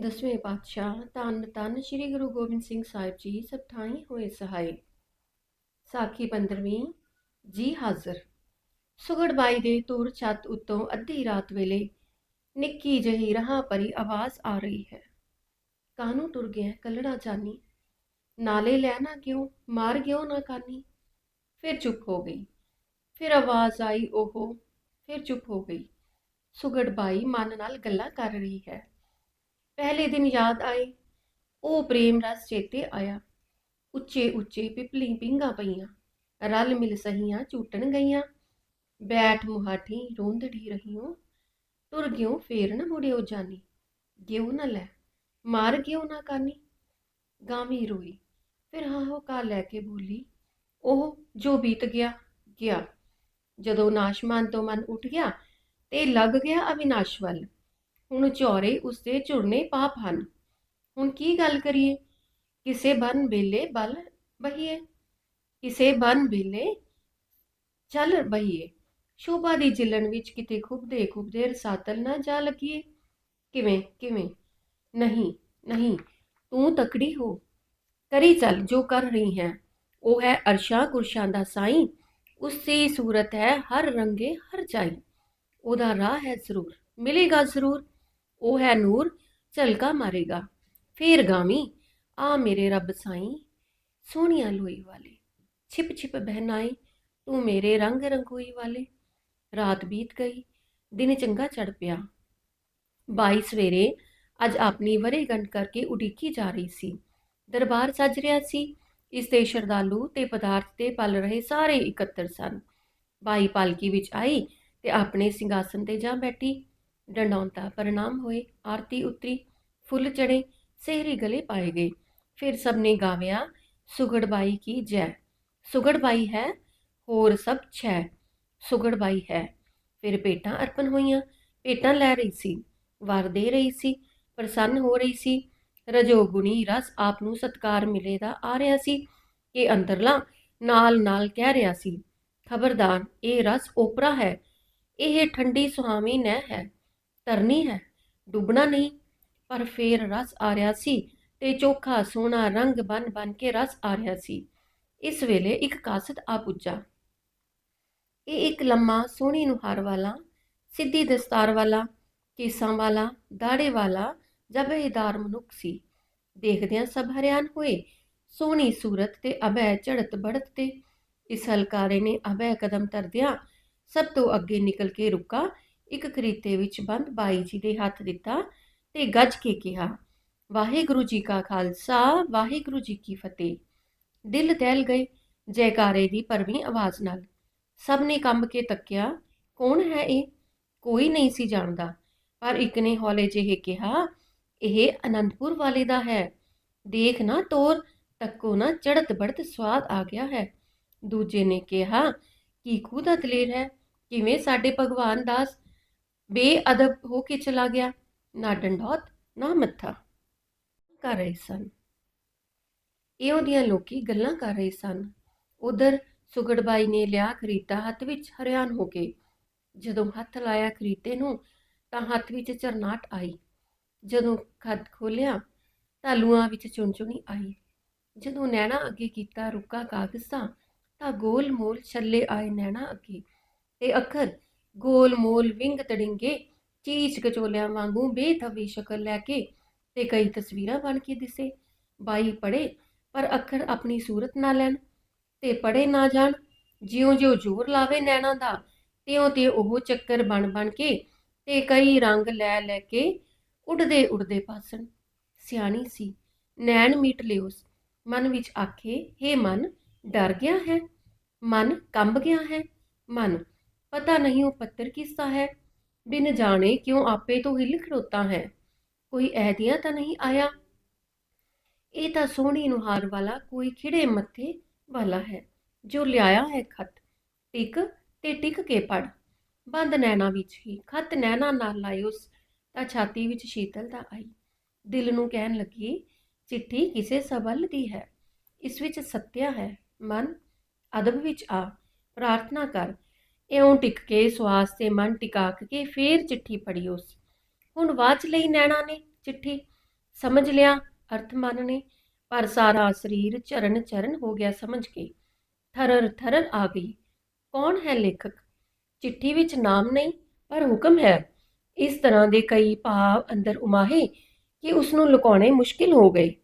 ਦਸਵੇਂ ਪਾਤਸ਼ਾਹ ਧੰਨ ਧੰਨ ਸ੍ਰੀ ਗੁਰੂ ਗੋਬਿੰਦ ਸਿੰਘ ਸਾਹਿਬ ਜੀ, ਸਭ ਥਾਈਂ ਹੋਏ ਸਹਾਈ। ਸਾਖੀ 15ਵੀਂ ਜੀ ਹਾਜ਼ਰ। ਸੁਗੜਬਾਈ ਦੇ ਤੁਰ ਛੱਤ ਉੱਤੋਂ ਅੱਧੀ ਰਾਤ ਵੇਲੇ ਨਿੱਕੀ ਜਹੀ ਰਹਾ ਪਰੀ ਆਵਾਜ਼ ਆ ਰਹੀ ਹੈ। ਕਾਹਨੂੰ ਟੁਰ ਗਿਆ, ਕੱਲੜਾ ਜਾਨੀ? ਨਾਲੇ ਲੈ ਨਾ ਕਿਉਂ ਮਾਰ ਗਿਓ ਨਾ ਕਾਨੀ? ਫਿਰ ਚੁੱਪ ਹੋ ਗਈ। ਫਿਰ ਆਵਾਜ਼ ਆਈ ਓਹੋ ਫਿਰ ਚੁੱਪ ਹੋ ਗਈ। ਸੁਗੜਬਾਈ ਮਨ ਨਾਲ ਗੱਲਾਂ ਕਰ ਰਹੀ ਹੈ। ਪਹਿਲੇ ਦਿਨ ਯਾਦ ਆਏ। ਉਹ ਪ੍ਰੇਮ ਰਸ ਚੇਤੇ ਆਇਆ। ਉੱਚੇ ਉੱਚੇ ਪਿਪਲੀ ਪਿੰਗਾ ਪਈਆਂ। ਰਲ ਮਿਲ ਸਹੀਆਂ ਝੂਟਣ ਗਈਆਂ। ਬੈਠ ਮੁਹਾਠੀ ਰੋਂਦੜੀ ਰਹੀਓ। ਤੁਰ ਗਿਓ ਫੇਰ ਨਾ ਮੁੜਿਓ ਜਾਨੀ। ਗਿਓ ਨਾ ਲੈ, ਮਾਰ ਗਿਓ ਨਾ ਕਾਨੀ। ਗਾਵੀ ਰੋਈ, ਫਿਰ ਹਾਹੋ ਕਾ ਲੈ ਕੇ ਬੋਲੀ। ਉਹ ਜੋ ਬੀਤ ਗਿਆ ਗਿਆ। ਜਦੋਂ ਨਾਸ਼ਮਾਨ ਤੋਂ ਮਨ ਉੱਠ ਗਿਆ, ਤੇ ਲੱਗ ਗਿਆ ਅਵਿਨਾਸ਼ ਵੱਲ। ਹੁਣ ਝੋਰੇ ਉਸਦੇ ਝੁਰਨੇ ਪਾਪ ਹਨ ਹੁਣ ਕੀ ਗੱਲ ਕਰੀਏ? ਕਿਸੇ ਬਨ ਵੇਲੇ ਬਲ ਬਹੀਏ। ਕਿਸੇ ਬਨ ਵੇਲੇ ਚੱਲ ਬਹੀਏ। ਸ਼ੋਭਾ ਦੀ ਜਿਲਣ ਵਿੱਚ ਕਿਤੇ ਖੁੱਬਦੇ ਖੁੱਬਦੇ ਰਸਾਤਲ ਨਾ ਜਾ ਲੱਗੀਏ। ਕਿਵੇਂ ਕਿਵੇਂ? ਨਹੀਂ ਨਹੀਂ, ਤੂੰ ਤਕੜੀ ਹੋ। ਕਰੀ ਚੱਲ ਜੋ ਕਰ ਰਹੀ ਹੈ। ਉਹ ਹੈ ਅਰਸ਼ਾਂ ਕੁਰਸ਼ਾਂ ਦਾ ਸਾਈਂ। ਉਸ ਦੀ ਸੂਰਤ ਹੈ ਹਰ ਰੰਗੇ ਹਰ ਚਾਈ। ਉਹਦਾ ਰਾਹ ਹੈ ਜ਼ਰੂਰ। ਮਿਲੇਗਾ ਜ਼ਰੂਰ। ਉਹ ਹੈ ਨੂਰ, ਝਲਕਾ ਮਾਰੇਗਾ। ਫੇਰ ਗਾਵੀ, ਆ ਮੇਰੇ ਰੱਬ ਸਾਈਂ, ਸੋਹਣੀਆਂ ਲੋਈ ਵਾਲੇ। ਛਿਪ ਛਿਪ ਬਹਿਨਾਈ, ਤੂੰ ਮੇਰੇ ਰੰਗ ਰੰਗੋਈ ਵਾਲੇ। ਰਾਤ ਬੀਤ ਗਈ, ਦਿਨ ਚੰਗਾ ਚੜ ਪਿਆ। ਬਾਈ ਸਵੇਰੇ, ਅੱਜ ਆਪਣੀ ਵਰੇਗੰਢ ਕਰਕੇ ਉਡੀਕੀ ਜਾ ਰਹੀ ਸੀ। ਦਰਬਾਰ ਸੱਜ ਰਿਹਾ ਸੀ। ਇਸ ਤੇ ਸ਼ਰਧਾਲੂ ਤੇ ਪਦਾਰਥ ਤੇ ਪਲ ਰਹੇ ਸਾਰੇ ਇਕੱਤਰ ਸਨ। ਬਾਈ ਪਾਲਕੀ ਵਿੱਚ ਆਈ ਤੇ ਆਪਣੇ ਸਿੰਘਾਸਨ ਤੇ ਜਾ ਬੈਠੀ। ਡੰਡੌਂਤਾ ਪ੍ਰਣਾਮ ਹੋਏ, ਆਰਤੀ ਉਤਰੀ, ਫੁੱਲ ਚੜੇ ਸਹਿਰੀ ਗਲੇ ਪਾਏ ਗਏ। ਫਿਰ ਸਭ ਨੇ ਗਾਵਿਆ, ਸੁਗੜਬਾਈ ਕੀ ਜੈ? ਸੁਗੜਬਾਈ ਹੈ, ਹੋਰ ਸਭ ਛੈ। ਸੁਗੜਬਾਈ ਹੈ। ਫਿਰ ਪੇਟਾਂ ਅਰਪਣ ਹੋਈਆਂ ਪੇਟਾਂ ਲੈ ਰਹੀ ਸੀ। ਵਰ ਦੇ ਰਹੀ ਸੀ, ਪ੍ਰਸੰਨ ਹੋ ਰਹੀ ਸੀ। ਰਜੋਗੁਣੀ ਰਸ ਆਪ ਨੂੰ ਸਤਕਾਰ ਮਿਲੇ ਦਾ ਆ ਰਿਹਾ ਸੀ। ਇਹ ਅੰਦਰਲਾ ਨਾਲ ਨਾਲ ਕਹਿ ਰਿਹਾ ਸੀ, ਖਬਰਦਾਰ, ਇਹ ਰਸ ਓਪਰਾ ਹੈ, ਇਹ ਠੰਡੀ ਸੁਹਾਵੀ ਨਹਿ ਹੈ। ਤਰਨੀ ਹੈ, ਡੁੱਬਣਾ ਨਹੀਂ। ਪਰ ਫੇਰ ਰਸ ਆ ਰਿਹਾ ਸੀ ਤੇ ਚੋਖਾ ਸੋਹਣਾ ਰੰਗ ਬਨ ਬਨ ਕੇ ਰਸ ਆ ਰਿਹਾ ਸੀ। ਇਸ ਵੇਲੇ ਇੱਕ ਕਾਸਤ ਆ ਪੁੱਜਾ। ਇਹ ਇੱਕ ਲੰਮਾ, ਸੋਹਣੀ ਨੁਹਾਰ ਵਾਲਾ, ਸਿੱਧੀ ਦਸਤਾਰ ਵਾਲਾ, ਕੇਸਾਂ ਵਾਲਾ ਦਾੜੇ ਵਾਲਾ, ਜਬੇਦਾਰ ਮਨੁੱਖ ਸੀ। ਦੇਖਦਿਆਂ ਸਭ ਹਰਿਆਨ ਹੋਏ। ਸੋਹਣੀ ਸੂਰਤ ਤੇ ਅਭੈ ਚੜਤ ਬੜਤ ਤੇ ਇਸ ਹਲਕਾਰੇ ਨੇ ਅਭੈ ਕਦਮ ਤਰਦਿਆਂ ਸਭ ਤੋਂ ਅੱਗੇ ਨਿਕਲ ਕੇ ਰੁਕਾ ਇੱਕ ਕਰੀਤੇ ਵਿੱਚ ਬੰਦ ਬਾਈ ਜੀ ਦੇ ਹੱਥ ਦਿੱਤਾ ਤੇ ਗੱਜ ਕੇ ਕਿਹਾ, ਵਾਹਿਗੁਰੂ ਜੀ ਕਾ ਖਾਲਸਾ, ਵਾਹਿਗੁਰੂ ਜੀ ਕੀ ਫਤਿਹ। ਦਿਲ ਦਹਿਲ ਗਏ ਜੈਕਾਰੇ ਦੀ ਪਰਵੀਂ ਆਵਾਜ਼ ਨਾਲ। ਸਭ ਨੇ ਕੰਬ ਕੇ ਤੱਕਿਆ, ਕੌਣ ਹੈ ਇਹ? ਕੋਈ ਨਹੀਂ ਸੀ ਜਾਣਦਾ। ਪਰ ਇੱਕ ਨੇ ਹੌਲੇ ਜਿਹੇ ਕਿਹਾ, ਇਹ ਅਨੰਦਪੁਰ ਵਾਲੇ ਦਾ ਹੈ। ਦੇਖ ਨਾ ਤੋਰ, ਤੱਕੋ ਨਾ ਚੜਤ ਬੜਤ ਸਵਾਦ ਆ ਗਿਆ ਹੈ। ਦੂਜੇ ਨੇ ਕਿਹਾ, ਕੀ ਖੁਦਾ ਦਲੇਰ ਹੈ? ਕਿਵੇਂ ਸਾਡੇ ਭਗਵਾਨ ਦਾਸ ਬੇਅਦਬ ਹੋ ਕੇ ਚਲਾ ਗਿਆ। ਨਾ ਡੰਡੌਤ, ਨਾ ਮੱਥਾ। ਕਰ ਰਹੇ ਸਨ। ਇਹੋ ਦੀਆਂ ਲੋਕੀ ਗੱਲਾਂ ਕਰ ਰਹੇ ਸਨ। ਉਧਰ ਸੁਗੜਬਾਈ ਨੇ ਲਿਆ ਖਰੀਦਾ ਹੱਥ ਵਿੱਚ ਹਰਿਆਣ ਹੋ ਕੇ। ਜਦੋਂ ਹੱਥ ਲਾਇਆ ਖਰੀਦੇ ਨੂੰ, ਤਾਂ ਹੱਥ ਵਿੱਚ ਚਰਨਾਟ ਆਈ। ਜਦੋਂ ਖੱਦ ਖੋਲਿਆ ਤਾਂ ਲੂਆਂ ਵਿੱਚ ਚੁੰਚੁਣੀ ਆਈ। ਜਦੋਂ ਨੈਣਾ ਅੱਗੇ ਕੀਤਾ ਰੁੱਕਾ ਕਾਗਜ਼ਾਂ, ਤਾਂ ਗੋਲ ਮੋਲ ਛੱਲੇ ਆਏ ਨੈਣਾ ਅੱਗੇ। ਤੇ ਅੱਖਰ ਗੋਲ ਮੋਲ ਵਿੰਗ ਤੜਿੰਗੇ, ਚੀਚ ਕਚੋਲਿਆਂ ਵਾਂਗੂ ਬੇਥਵੀ ਸ਼ਕਲ ਲੈ ਕੇ ਤੇ ਕਈ ਤਸਵੀਰਾਂ ਬਣ ਕੇ ਦਿਸੇ। ਬਾਈ ਪੜੇ ਪਰ ਅੱਖਰ ਆਪਣੀ ਸੂਰਤ ਨਾ ਲੈਣ। ਤੇ ਪੜੇ ਨਾ ਜਾਣ, ਜਿਉਂ-ਜਿਉਂ ਜ਼ੋਰ ਲਾਵੇ ਨੈਣਾ ਦਾ ਤਿਉਂ ਤੇ ਉਹ ਚੱਕਰ ਬਣ ਬਣ ਕੇ ਤੇ ਕਈ ਰੰਗ ਲੈ ਲੈ ਕੇ ਉੱਡਦੇ ਉੱਡਦੇ ਪਾਸਣ। ਸਿਆਣੀ ਸੀ, ਨੈਣ ਮੀਟ ਲਿਓਸ। ਮਨ ਵਿੱਚ ਆਖੇ, ਹੇ ਮਨ, ਡਰ ਗਿਆ ਹੈ? ਮਨ ਕੰਬ ਗਿਆ ਹੈ? ਮਨ ਪਤਾ ਨਹੀਂ ਉਹ ਪੱਤਰ ਕਿਸਦਾ ਹੈ। ਬਿਨ ਜਾਣੇ ਕਿਉਂ ਆਪੇ ਤੋਂ ਹਿੱਲ ਖੜੋਤਾ ਹੈ। ਕੋਈ ਐਦੀਆਂ ਤਾਂ ਨਹੀਂ ਆਇਆ। ਇਹ ਤਾਂ ਸੋਹਣੀ ਨੁਹਾਰ ਵਾਲਾ ਕੋਈ ਖਿੜੇ ਮੱਥੇ ਵਾਲਾ ਹੈ, ਜੋ ਲਿਆਇਆ ਹੈ ਖਤ ਟਿਕ ਤੇ ਟਿਕ ਕੇ ਪੜ। ਬੰਦ ਨੈਣਾ ਵਿੱਚ ਹੀ, ਖਤ ਨੈਣਾ ਨਾਲ ਲਾਇਓਸ ਤਾਂ ਛਾਤੀ ਵਿੱਚ ਸ਼ੀਤਲਤਾ ਆਈ। ਦਿਲ ਨੂੰ ਕਹਿਣ ਲੱਗੀ, ਚਿੱਠੀ ਕਿਸੇ ਸਬਲ ਦੀ ਹੈ। ਇਸ ਵਿੱਚ ਸੱਤਿਆ ਹੈ, ਮਨ ਅਦਬ ਵਿੱਚ ਆ। ਪ੍ਰਾਰਥਨਾ ਕਰ ਇਉਂ ਟਿਕ ਕੇ ਸਵਾਸ ਤੇ ਮਨ ਟਿਕਾਕ ਕੇ ਫੇਰ ਚਿੱਠੀ ਪੜ੍ਹੀ ਉਸ। ਹੁਣ ਵਾਚ ਲਈ ਨੈਣਾ ਨੇ ਚਿੱਠੀ। ਸਮਝ ਲਿਆ, ਅਰਥ ਮਨ ਨੇ ਪਰ ਸਾਰਾ ਸਰੀਰ ਚਰਨ ਚਰਨ ਹੋ ਗਿਆ ਸਮਝ ਕੇ। ਥਰਰ ਥਰਰ ਆ ਗਈ। ਕੌਣ ਹੈ ਲੇਖਕ? ਚਿੱਠੀ ਵਿੱਚ ਨਾਮ ਨਹੀਂ, ਪਰ ਹੁਕਮ ਹੈ। ਇਸ ਤਰ੍ਹਾਂ ਦੇ ਕਈ ਭਾਵ ਅੰਦਰ ਉਮਾਹੇ ਕਿ ਉਸ ਨੂੰ ਲੁਕਾਉਣੇ ਮੁਸ਼ਕਿਲ ਹੋ ਗਏ।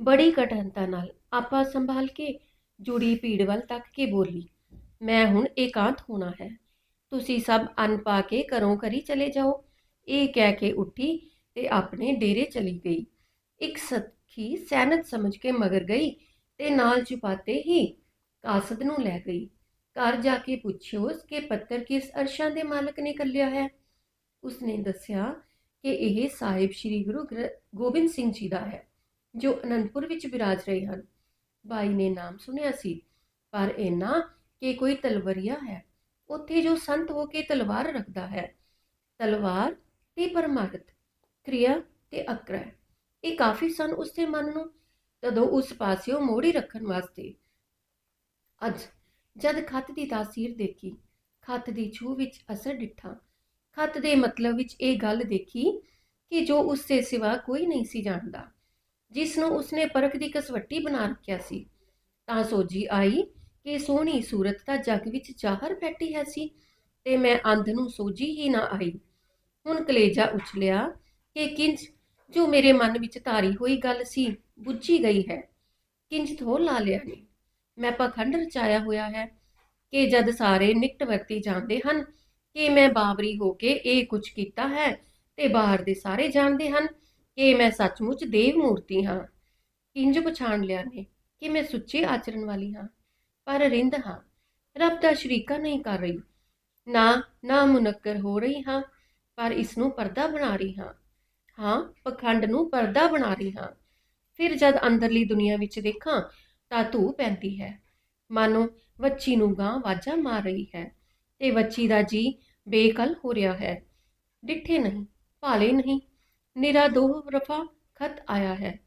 ਬੜੀ ਕਠਿਨਤਾ ਨਾਲ ਆਪਾ ਸੰਭਾਲ ਕੇ ਜੁੜੀ ਭੀੜ ਵੱਲ ਤੱਕ ਕੇ ਬੋਲੀ। ਮੈਂ ਹੁਣ ਇਕਾਂਤ ਹੋਣਾ ਹੈ। ਤੁਸੀਂ ਸਭ ਅੰਨ ਪਾ ਕੇ ਘਰੋਂ ਘਰੀ ਚਲੇ ਜਾਓ। ਇਹ ਕਹਿ ਕੇ ਉੱਠੀ ਤੇ ਆਪਣੇ ਡੇਰੇ ਚਲੀ ਗਈ। ਇੱਕ ਸਖੀ ਸੈਨਤ ਸਮਝ ਕੇ ਮਗਰ ਗਈ ਤੇ ਨਾਲ ਚੁਪਾਤੇ ਹੀ ਕਾਸਦ ਨੂੰ ਲੈ ਗਈ। ਘਰ ਜਾ ਕੇ ਪੁੱਛਿਓ ਕਿ ਪੱਤਰ ਕਿਸ ਅਰਸ਼ਾਂ ਦੇ ਮਾਲਕ ਨੇ ਕੱਲਿਆ ਹੈ? ਉਸਨੇ ਦੱਸਿਆ ਕਿ ਇਹ ਸਾਹਿਬ ਸ੍ਰੀ ਗੁਰੂ ਗ੍ਰ- ਗੋਬਿੰਦ ਸਿੰਘ ਜੀ ਦਾ ਹੈ, ਜੋ ਅਨੰਦਪੁਰ ਵਿੱਚ ਵਿਰਾਜ ਰਹੇ ਹਨ। ਬਾਈ ਨੇ ਨਾਮ ਸੁਣਿਆ ਸੀ, ਪਰ ਇਹਨਾਂ ਕਿ ਕੋਈ ਤਲਵਰੀਆ ਹੈ, ਉੱਥੇ ਜੋ ਸੰਤ ਹੋ ਕੇ ਤਲਵਾਰ ਰੱਖਦਾ ਹੈ, ਤਲਵਾਰ ਤੇ ਪਰਮਾਰਥ ਕਿਰਿਆ ਤੇ ਅਕ੍ਰਿਆ ਇਹ ਕਾਫੀ ਸਨ ਉਸਦੇ ਮਨ ਨੂੰ ਤਦੋਂ ਉਸ ਪਾਸਿਓ ਮੋੜੀ ਰੱਖਣ ਵਾਸਤੇ। ਅੱਜ ਜਦ ਖਤ ਦੀ ਤਾਸੀਰ ਦੇਖੀ, ਖੱਤ ਦੀ ਛੂ ਵਿੱਚ ਅਸਰ ਡਿੱਠਾ, ਖੱਤ ਦੇ ਮਤਲਬ ਵਿੱਚ ਇਹ ਗੱਲ ਦੇਖੀ ਕਿ ਜੋ ਉਸ ਦੇ ਸਿਵਾ ਕੋਈ ਨਹੀਂ ਸੀ ਜਾਣਦਾ, ਜਿਸ ਨੂੰ ਉਸਨੇ ਪਰਖ ਦੀ ਕਸਵੱਟੀ ਬਣਾ ਰੱਖਿਆ ਸੀ, ਤਾਂ ਸੋਝੀ ਆਈ ਕਿ ਸੋਹਣੀ ਸੂਰਤ ਤਾਂ ਜੱਗ ਵਿੱਚ ਜ਼ਾਹਰ ਬੈਠੀ ਹੈ ਸੀ, ਤੇ ਮੈਂ ਅੰਧ ਨੂੰ ਸੋਝੀ ਹੀ ਨਾ ਆਈ। ਹੁਣ ਕਲੇਜਾ ਉਛਲਿਆ ਕਿ ਕਿੰਜ, ਜੋ ਮੇਰੇ ਮਨ ਵਿੱਚ ਧਾਰੀ ਹੋਈ ਗੱਲ ਸੀ, ਬੁੱਝੀ ਗਈ ਹੈ। ਕਿੰਜ ਥੋ ਲਾ ਲਿਆ ਨੇ। ਮੈਂ ਪਖੰਡ ਰਚਾਇਆ ਹੋਇਆ ਹੈ ਕਿ ਜਦ ਸਾਰੇ ਨਿਕਟ ਵਰਤੀ ਜਾਂਦੇ ਹਨ, ਕਿ ਮੈਂ ਬਾਬਰੀ ਹੋ ਕੇ ਇਹ ਕੁਝ ਕੀਤਾ ਹੈ, ਤੇ ਬਾਹਰ ਦੇ ਸਾਰੇ ਜਾਣਦੇ ਹਨ ਕਿ ਮੈਂ ਸੱਚਮੁੱਚ ਦੇਵ ਮੂਰਤੀ ਹਾਂ। ਕਿੰਜ ਪਛਾਣ ਲਿਆ ਨੇ ਕਿ ਮੈਂ ਸੁੱਚੇ ਆਚਰਣ ਵਾਲੀ ਹਾਂ। ਪਰ ਰਿੰਦ ਹਾਂ। ਰੱਬ ਦਾ ਸ਼ਰੀਕਾ ਨਹੀਂ ਕਰ ਰਹੀ। ਨਾ ਨਾ ਮੁਨੱਕਰ ਹੋ ਰਹੀ ਹਾਂ, ਪਰ ਇਸ ਨੂੰ ਪਰਦਾ ਬਣਾ ਰਹੀ ਹਾਂ। ਹਾਂ, ਪਖੰਡ ਨੂੰ ਪਰਦਾ ਬਣਾ ਰਹੀ ਹਾਂ। ਫਿਰ ਜਦ ਅੰਦਰਲੀ ਦੁਨੀਆ ਵਿੱਚ ਦੇਖਾਂ, ਤਾਂ ਧੂ ਪੈਂਦੀ ਹੈ। ਮਾਨੋ, ਵੱਛੀ ਨੂੰ ਗਾਂ ਵਾਜਾ ਮਾਰ ਰਹੀ ਹੈ। ਤੇ ਵੱਛੀ ਦਾ ਜੀ ਬੇਕਲ ਹੋ ਰਿਹਾ ਹੈ। ਡਿੱਠੇ ਨਹੀਂ, ਭਾਲੇ ਨਹੀਂ। ਨਿਰਾ ਦੋਹ ਰਫਾ ਖਤ ਆਇਆ ਹੈ।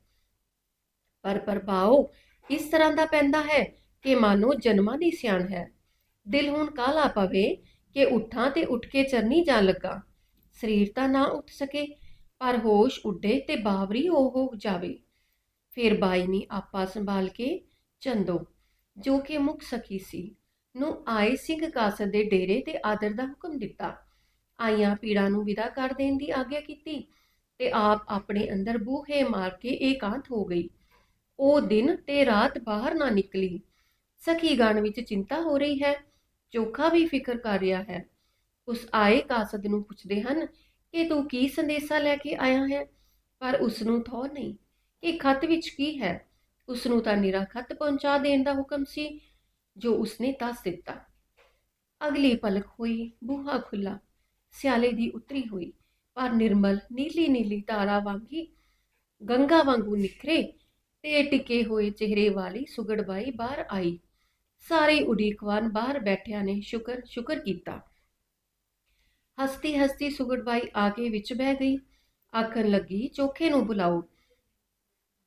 ਪਰ ਪ੍ਰਭਾਵ ਇਸ ਤਰ੍ਹਾਂ ਦਾ ਪੈਂਦਾ ਹੈ ਕਿ ਮਾਨੋ ਜਨਮਾਂ ਦੀ ਸਿਆਣ ਹੈ। ਦਿਲ ਹੁਣ ਕਾਲਾ ਪਵੇ ਕਿ ਉੱਠਾਂ ਤੇ ਉੱਠ ਕੇ ਚਰਨੀ ਜਾਣ ਲੱਗਾ। ਸਰੀਰ ਤਾਂ ਨਾ ਉੱਠ ਸਕੇ, ਪਰ ਹੋਸ਼ ਉੱਡੇ ਤੇ ਬਾਵਰੀ ਉਹ ਹੋ ਜਾਵੇ। ਫਿਰ ਬਾਈ ਨੇ ਆਪਾ ਸੰਭਾਲ ਕੇ ਚੰਦੋ, ਜੋ ਕਿ ਮੁੱਖ ਸਖੀ ਸੀ। ਨੂੰ ਆਏ ਸਿੰਘ ਕਾਸਰ ਦੇ ਡੇਰੇ ਤੇ ਆਦਰ ਦਾ ਹੁਕਮ ਦਿੱਤਾ। ਆਈਆਂ ਪੀੜਾਂ ਨੂੰ ਵਿਦਾ ਕਰ ਦੇਣ ਦੀ ਆਗਿਆ ਕੀਤੀ ਤੇ ਆਪ ਆਪਣੇ ਅੰਦਰ ਬੂਹੇ ਮਾਰ ਕੇ ਏਕਾਂਤ ਹੋ ਗਈ। ਉਹ ਦਿਨ ਤੇ ਰਾਤ ਬਾਹਰ ਨਾ ਨਿਕਲੀ। ਸਖੀ ਗਾਣ ਵਿੱਚ ਚਿੰਤਾ ਹੋ ਰਹੀ ਹੈ, ਚੋਖਾ ਵੀ ਫਿਕਰ ਕਰ ਰਿਹਾ ਹੈ। ਉਸ ਆਏ ਕਾਸਦ ਨੂੰ ਪੁੱਛਦੇ ਹਨ ਕਿ ਤੂੰ ਕੀ ਸੰਦੇਸ਼ਾ ਲੈ ਕੇ ਆਇਆ ਹੈ? ਪਰ ਉਸ ਨੂੰ ਥੋ ਨਹੀਂ ਕਿ ਖਤ ਵਿੱਚ ਕੀ ਹੈ? ਉਸ ਨੂੰ ਤਾਂ ਨਿਰਾ ਖਤ ਪਹੁੰਚਾ ਦੇਣ ਦਾ ਹੁਕਮ ਸੀ, ਜੋ ਉਸਨੇ ਦੱਸ ਦਿੱਤਾ। ਅਗਲੀ ਪਲਕ ਹੋਈ, ਬੂਹਾ ਖੁੱਲਾ ਸਿਆਲੇ ਦੀ ਉਤਰੀ ਹੋਈ, ਪਰ ਨਿਰਮਲ ਨੀਲੀ ਨੀਲੀ ਤਾਰਾ ਵਾਂਗੀ ਗੰਗਾ ਵਾਂਗੂ ਨਿਖਰੇ ਤੇ ਟਿਕੇ ਹੋਏ ਚਿਹਰੇ ਵਾਲੀ ਸੁਗੜਬਾਈ ਬਾਹਰ ਆਈ। ਸਾਰੇ ਉਡੀਕਵਾਨ ਬਾਹਰ ਬੈਠਿਆਂ ਨੇ ਸ਼ੁਕਰ ਸ਼ੁਕਰ ਕੀਤਾ। ਹਸਤੀ ਹਸਤੀ ਸੁਗੜਬਾਈ ਆ ਕੇ ਵਿੱਚ ਬਹਿ ਗਈ। ਆਖਣ ਲੱਗੀ, ਚੋਖੇ ਨੂੰ ਬੁਲਾਓ।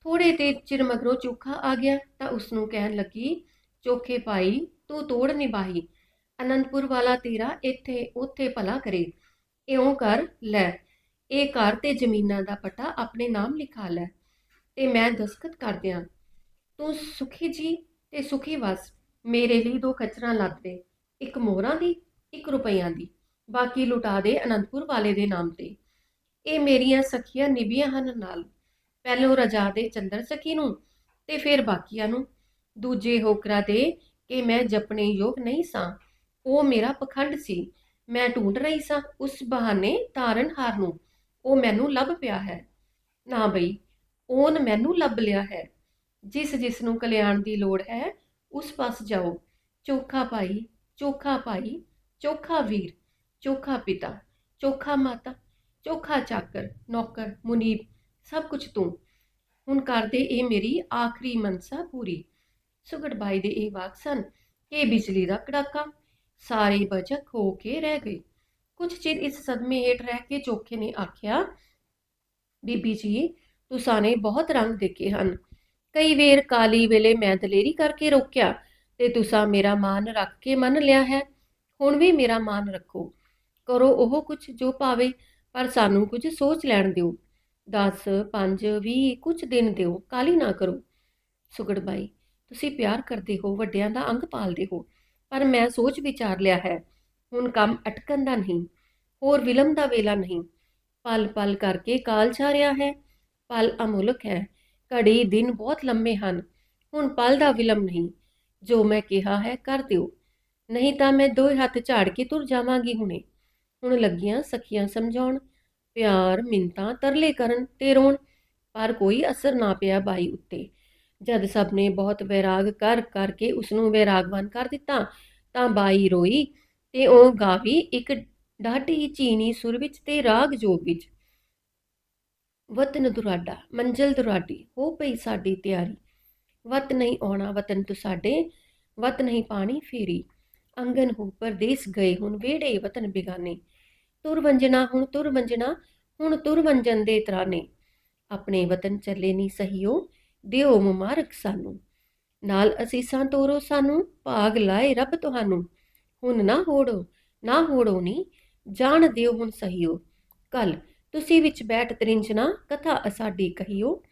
ਥੋੜੇ ਤੇ ਚਿਰ ਮਗਰੋਂ ਚੋਖਾ ਆ ਗਿਆ ਤਾਂ ਉਸ ਨੂੰ ਕਹਿਣ ਲੱਗੀ, ਚੋਖੇ ਭਾਈ, ਤੂੰ ਤੋੜ ਨਿਭਾਈ। ਅਨੰਦਪੁਰ ਵਾਲਾ ਤੇਰਾ ਇੱਥੇ, ਉੱਥੇ ਭਲਾ ਕਰੇ। ਇਉਂ ਕਰ, ਲੈ। ਇਹ ਘਰ ਤੇ ਜ਼ਮੀਨਾਂ ਦਾ ਪਟਾ ਆਪਣੇ ਨਾਮ ਲਿਖਾ ਲੈ। ਤੇ ਮੈਂ ਦਸਖਤ ਕਰ ਦਿਆਂ। ਤੂੰ ਸੁਖੀ ਜੀ ਤੇ ਸੁਖੀ ਵਸ। ਮੇਰੇ ਲਈ ਦੋ ਖਚਰਾਂ ਲੱਦ ਦੇ ਇੱਕ ਮੋਹਰਾਂ ਦੀ, ਇੱਕ ਰੁਪਈਆਂ ਦੀ, ਬਾਕੀ ਲੁਟਾ ਦੇ ਅਨੰਦਪੁਰ ਵਾਲੇ ਦੇ ਨਾਮ ਤੇ। ਇਹ ਮੇਰੀਆਂ ਸਖੀਆਂ ਨਿਭੀਆਂ ਹਨ ਨਾਲ। ਪਹਿਲੋਂ ਰਜਾ ਦੇ ਚੰਦਰ ਸਖੀ ਨੂੰ ਤੇ ਫਿਰ ਬਾਕੀਆਂ ਨੂੰ। ਦੂਜੇ ਹੋਕਰਾ ਦੇ ਕਿ ਮੈਂ ਜਪਣੇ ਯੋਗ ਨਹੀਂ ਸਾਂ। ਉਹ ਮੇਰਾ ਪਖੰਡ ਸੀ। ਮੈਂ ਢੂੰਡ ਰਹੀ ਸਾਂ। ਉਸ ਬਹਾਨੇ ਤਾਰਨ ਹਾਰ ਨੂੰ। ਉਹ ਮੈਨੂੰ ਲੱਭ ਪਿਆ ਹੈ। ਨਾ ਬਈ, ਉਹਨ ਮੈਨੂੰ ਲੱਭ ਲਿਆ ਹੈ। ਜਿਸ ਜਿਸ ਨੂੰ ਕਲਿਆਣ ਦੀ ਲੋੜ ਹੈ ਉਸ ਪਾਸ ਜਾਓ। ਚੋਖਾ ਭਾਈ ਚੋਖਾ ਭਾਈ, ਚੋਖਾ ਵੀਰ, ਚੋਖਾ ਪਿਤਾ, ਚੋਖਾ ਮਾਤਾ, ਚੋਖਾ ਚਾਕਰ, ਨੌਕਰ, ਮੁਨੀਬ, ਸਭ ਕੁਝ ਤੂੰ। ਹੁਣ ਕਰਦੇ ਇਹ ਮੇਰੀ ਆਖਰੀ ਮਨਸਾ ਪੂਰੀ। ਸੁਗੜਬਾਈ ਦੇ ਇਹ ਵਾਕ ਸਨ ਇਹ ਬਿਜਲੀ ਦਾ ਕੜਾਕਾ ਸਾਰੇ ਬਚਕ ਹੋ ਕੇ ਰਹਿ ਗਏ। ਕੁਝ ਚਿਰ ਇਸ ਸਦਮੇ ਹੇਠ ਰਹਿ ਕੇ ਚੋਖੇ ਨੇ ਆਖਿਆ, ਬੀਬੀ ਜੀ, ਤੁਸਾਂ ਨੇ ਬਹੁਤ ਰੰਗ ਦੇਖੇ ਹਨ। ਕਈ ਵੇਰ ਕਾਲੀ ਵੇਲੇ ਮੈਂ ਦਲੇਰੀ ਕਰਕੇ ਰੋਕਿਆ ਤੇ ਤੁਸਾਂ ਮੇਰਾ ਮਾਨ ਰੱਖ ਕੇ ਮੰਨ ਲਿਆ ਹੈ। ਹੁਣ ਵੀ ਮੇਰਾ ਮਾਨ ਰੱਖੋ। ਕਰੋ ਉਹ ਕੁਝ ਜੋ ਭਾਵੇ, ਪਰ ਸਾਨੂੰ ਕੁਝ ਸੋਚ ਲੈਣ ਦਿਓ। 10 5 20 ਕੁਝ ਦਿਨ ਦਿਓ ਕਾਲੀ ਨਾ ਕਰੋ। ਸੁਗੜ ਬਾਈ, ਤੁਸੀਂ ਪਿਆਰ ਕਰਦੇ ਹੋ, ਵੱਡਿਆਂ ਦਾ ਅੰਗ ਪਾਲਦੇ ਹੋ, ਪਰ ਮੈਂ ਸੋਚ ਵਿਚਾਰ ਲਿਆ ਹੈ, ਹੁਣ ਕੰਮ ਅਟਕਣ ਦਾ ਨਹੀਂ, ਹੋਰ ਵਿਲਮ ਦਾ ਵੇਲਾ ਨਹੀਂ। ਪਲ ਪਲ ਕਰਕੇ ਕਾਲ ਛਾ ਰਿਹਾ ਹੈ, ਪਲ ਅਮੁਲਕ ਹੈ ਘੜੀ ਦਿਨ ਬਹੁਤ ਲੰਮੇ ਹਨ। ਹੁਣ ਪਲ ਦਾ ਵਿਲਮ ਨਹੀਂ। ਜੋ ਮੈਂ ਕਿਹਾ ਹੈ ਕਰ ਦਿਓ। ਨਹੀਂ ਤਾਂ ਮੈਂ ਦੋ ਹੱਥ ਝਾੜ ਕੇ ਤੁਰ ਜਾਵਾਂਗੀ ਹੁਣੇ। ਹੁਣ ਲੱਗੀਆਂ ਸਖੀਆਂ ਸਮਝਾਉਣ। ਪਿਆਰ ਮਿੰਤਾਂ ਤਰਲੇ ਕਰਨ ਤੇ ਰੋਣ। ਪਰ ਕੋਈ ਅਸਰ ਨਾ ਪਿਆ ਬਾਈ ਉੱਤੇ। ਜਦ ਸਭ ਨੇ ਬਹੁਤ ਵੈਰਾਗ ਕਰ ਕਰਕੇ ਉਸ ਨੂੰ ਵੈਰਾਗਵਾਨ ਕਰ ਦਿੱਤਾ, ਤਾਂ ਬਾਈ ਰੋਈ ਤੇ ਉਹ ਗਾਵੀ ਇੱਕ ਡਾਢੀ ਚੀਨੀ ਸੁਰ ਵਿੱਚ ਤੇ ਰਾਗ ਜੋਗ ਵਿੱਚ। ਵਤਨ ਦੁਰਾਡਾ, ਮੰਜ਼ਲ ਦੁਰਾਡੀ, ਹੋ ਪਈ ਸਾਡੀ ਤਿਆਰੀ। ਵਤ ਨਹੀਂ ਆਉਣਾ, ਵਤਨ ਤੋਂ ਸਾਡੇ, ਵਤ ਨਹੀਂ ਪਾਣੀ ਫੇਰੀ। ਅੰਗਨ ਹੋ, ਪਰਦੇਸ ਗਏ ਹੁਣ ਵੇੜੇ ਵਤਨ ਬਿਗਾਨੇ। ਤੁਰ ਵੰਜਣਾ, ਹੁਣ ਤੁਰ ਵੰਜਣਾ, ਹੁਣ ਤੁਰ ਵੰਜਨ ਦੇ ਤਰਾਨੇ। ਆਪਣੇ ਵਤਨ ਚੱਲੇ ਨਹੀਂ ਸਹੀਓ, ਦਿਓ ਮੁਬਾਰਕ ਸਾਨੂੰ। ਨਾਲ ਅਸੀਸਾਂ ਤੋਰੋ ਸਾਨੂੰ, ਭਾਗ ਲਾਏ ਰੱਬ ਤੁਹਾਨੂੰ। ਹੁਣ ਨਾ ਹੋੜੋ ਨਾ ਹੋੜੋ ਨੀ, ਜਾਣ ਦਿਓ ਹੁਣ ਸਹੀਓ। ਕੱਲ ਤੁਸੀਂ ਵਿੱਚ ਬੈਠ ਤ੍ਰਿੰਜਨਾ ਕਥਾ ਅਸਾਡੀ ਕਹੀਓ।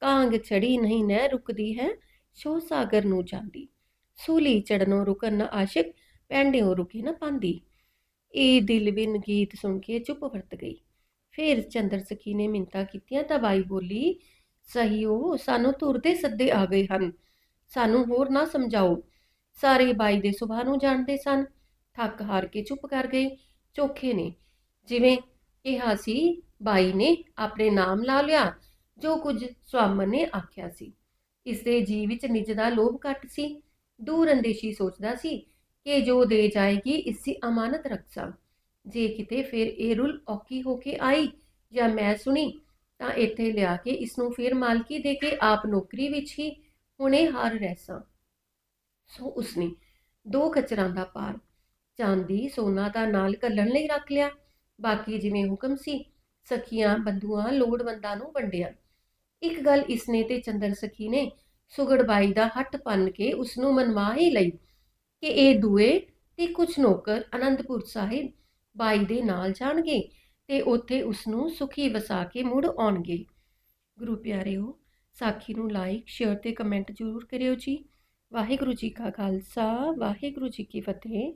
ਕਾਂਗ ਚੜੀ ਨਹੀਂ ਨਹਿ ਰੁਕਦੀ ਹੈ, ਸ਼ੋ ਸਾਗਰ ਨੂੰ ਜਾਂਦੀ। ਸੂਲੀ ਚੜਨੋਂ ਰੁਕਨ ਨਾ ਆਸ਼ਿਕ, ਪੈਂਡਿਓ ਰੁਕੇ ਨਾ ਪਾਂਦੀ। ਇਹ ਦਿਲ ਵਿਨ ਗੀਤ ਸੁਣ ਕੇ ਚੁੱਪ ਵਰਤ ਗਈ। ਫਿਰ ਚੰਦਰ ਸਖੀ ਨੇ ਮਿੰਤਾ ਕੀਤੀਆਂ, ਤਾਂ ਬਾਈ ਬੋਲੀ, ਸਹੀਓ, ਸਾਨੂੰ ਤੁਰਦੇ ਸੱਦੇ ਆ ਗਏ ਹਨ। ਸਾਨੂੰ ਹੋਰ ਨਾ ਸਮਝਾਓ। ਸਾਰੇ ਬਾਈ ਦੇ ਸੁਭਾਅ ਨੂੰ ਜਾਣਦੇ ਸਨ। ਥੱਕ ਹਾਰ ਕੇ ਚੁੱਪ ਕਰ ਗਏ। ਚੋਖੇ ਨੇ ਜਿਵੇਂ ਕਿਹਾ ਸੀ ਬਾਈ ਨੇ ਆਪਣੇ ਨਾਮ ਲਾ ਲਿਆ, ਜੋ ਕੁਝ ਸਵਾਮਨ ਨੇ ਆਖਿਆ ਸੀ। ਇਸ ਦੇ ਜੀ ਵਿੱਚ ਨਿਜ ਦਾ ਲੋਭ ਘੱਟ ਸੀ। ਦੂਰ ਅੰਦੇਸ਼ੀ ਸੋਚਦਾ ਸੀ ਕਿ ਜੋ ਦੇ ਜਾਏਗੀ, ਇਸ ਦੀ ਅਮਾਨਤ ਰੱਖਸਾਂ। ਜੇ ਕਿਤੇ ਫਿਰ ਇਹ ਰੁਲ ਔਕੀ ਹੋ ਕੇ ਆਈ ਜਾਂ ਮੈਂ ਸੁਣੀ, ਤਾਂ ਇੱਥੇ ਲਿਆ ਕੇ ਇਸ ਨੂੰ ਫਿਰ ਮਾਲਕੀ ਦੇ ਕੇ ਆਪ ਨੌਕਰੀ ਵਿੱਚ ਹੀ ਹੁਣੇ ਹਾਰ ਰਹਿਸਾਂ। ਸੋ ਉਸਨੇ ਦੋ ਕਚਰਾਂ ਦਾ ਪਾਰ ਚਾਂਦੀ, ਸੋਨਾ ਦਾ ਨਾਲ ਕੱਲਣ ਲਈ ਰੱਖ ਲਿਆ। ਬਾਕੀ ਜਿਵੇਂ ਹੁਕਮ ਸੀ ਸਖੀਆਂ ਬੰਧੂਆਂ ਲੋੜਵੰਦਾਂ ਨੂੰ ਵੰਡਿਆ। ਇੱਕ ਗੱਲ ਇਸਨੇ ਤੇ ਚੰਦਰ ਸਖੀ ਨੇ ਸੁਗੜਬਾਈ ਦਾ ਹੱਟ ਪੰਨ ਕੇ ਉਸ ਨੂੰ ਮਨਵਾ ਹੀ ਲਈ ਕਿ ਇਹ ਦੂਏ ਤੇ ਕੁਝ ਨੌਕਰ ਅਨੰਦਪੁਰ ਸਾਹਿਬ ਬਾਈ ਦੇ ਨਾਲ ਜਾਣਗੇ ਤੇ ਉੱਥੇ ਉਸ ਨੂੰ ਸੁਖੀ ਵਸਾ ਕੇ ਮੁੜ ਆਉਣਗੇ। ਗੁਰੂ ਪਿਆਰਿਓ ਸਾਖੀ ਨੂੰ ਲਾਈਕ ਸ਼ੇਅਰ ਤੇ ਕਮੈਂਟ ਜ਼ਰੂਰ ਕਰਿਓ ਜੀ। ਵਾਹਿਗੁਰੂ ਜੀ ਕਾ ਖਾਲਸਾ ਵਾਹਿਗੁਰੂ ਜੀ ਕੀ ਫਤਿਹ।